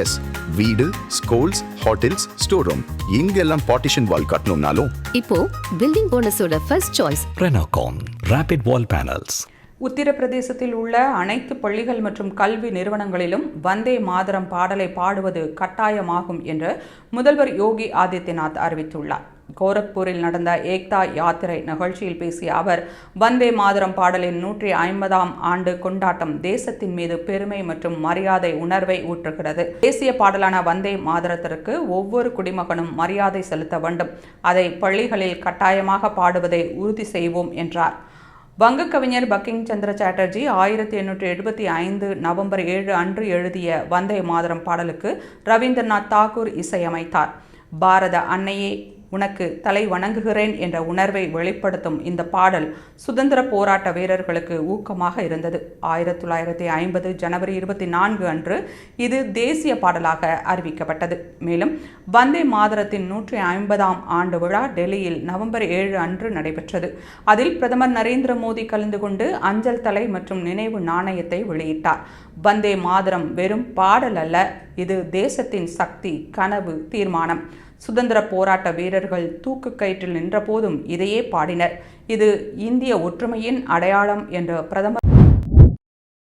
S வீடு schools hotels store room இங்கெல்லாம் partition wall கட்டணும்னாலும். இப்போ building போனஸோட first choice Renocon Rapid Wall Panels. உத்தரப்பிரதேசத்தில் உள்ள அனைத்து பள்ளிகள் மற்றும் கல்வி நிறுவனங்களிலும் வந்தே மாதரம் பாடலை பாடுவது கட்டாயமாகும் என்று முதல்வர் யோகி ஆதித்யநாத் அறிவித்துள்ளார். கோரக்பூரில் நடந்த ஏக்தா யாத்திரை நிகழ்ச்சியில் பேசிய அவர் வந்தே மாதரம் பாடலின் நூற்றி ஐம்பதாம் ஆண்டு கொண்டாட்டம் தேசத்தின் மீது பெருமை மற்றும் மரியாதை உணர்வை ஊற்றுகிறது. தேசிய பாடலான வந்தே மாதரத்திற்கு ஒவ்வொரு குடிமகனும் மரியாதை செலுத்த வேண்டும். அதை பள்ளிகளில் கட்டாயமாக பாடுவதை உறுதி செய்வோம் என்றார். வங்க கவிஞர் பக்கிங் சந்திர சாட்டர்ஜி ஆயிரத்தி எண்ணூற்றி எழுபத்தி ஐந்து நவம்பர் ஏழு அன்று எழுதிய வந்தே மாதரம் பாடலுக்கு ரவீந்திரநாத் தாகூர் இசையமைத்தார். பாரத அன்னையே உனக்கு தலை வணங்குகிறேன் என்ற உணர்வை வெளிப்படுத்தும் இந்த பாடல் சுதந்திர போராட்ட வீரர்களுக்கு ஊக்கமாக இருந்தது. ஆயிரத்தி தொள்ளாயிரத்தி ஐம்பது ஜனவரி இருபத்தி நான்கு அன்று இது தேசிய பாடலாக அறிவிக்கப்பட்டது. மேலும் வந்தே மாதரத்தின் நூற்றி ஐம்பதாம் ஆண்டு விழா டெல்லியில் நவம்பர் ஏழு அன்று நடைபெற்றது. அதில் பிரதமர் நரேந்திர மோடி கலந்து கொண்டு அஞ்சல் தலை மற்றும் நினைவு நாணயத்தை வெளியிட்டார். வந்தே மாதரம் வெறும் பாடல் அல்ல இது தேசத்தின் சக்தி கனவு தீர்மானம். சுதந்திர போராட்ட வீரர்கள் தூக்கு கயிற்றில் நின்றபோதும் இதையே பாடினர். இது இந்திய ஒற்றுமையின் அடையாளம் என்று பிரதமர்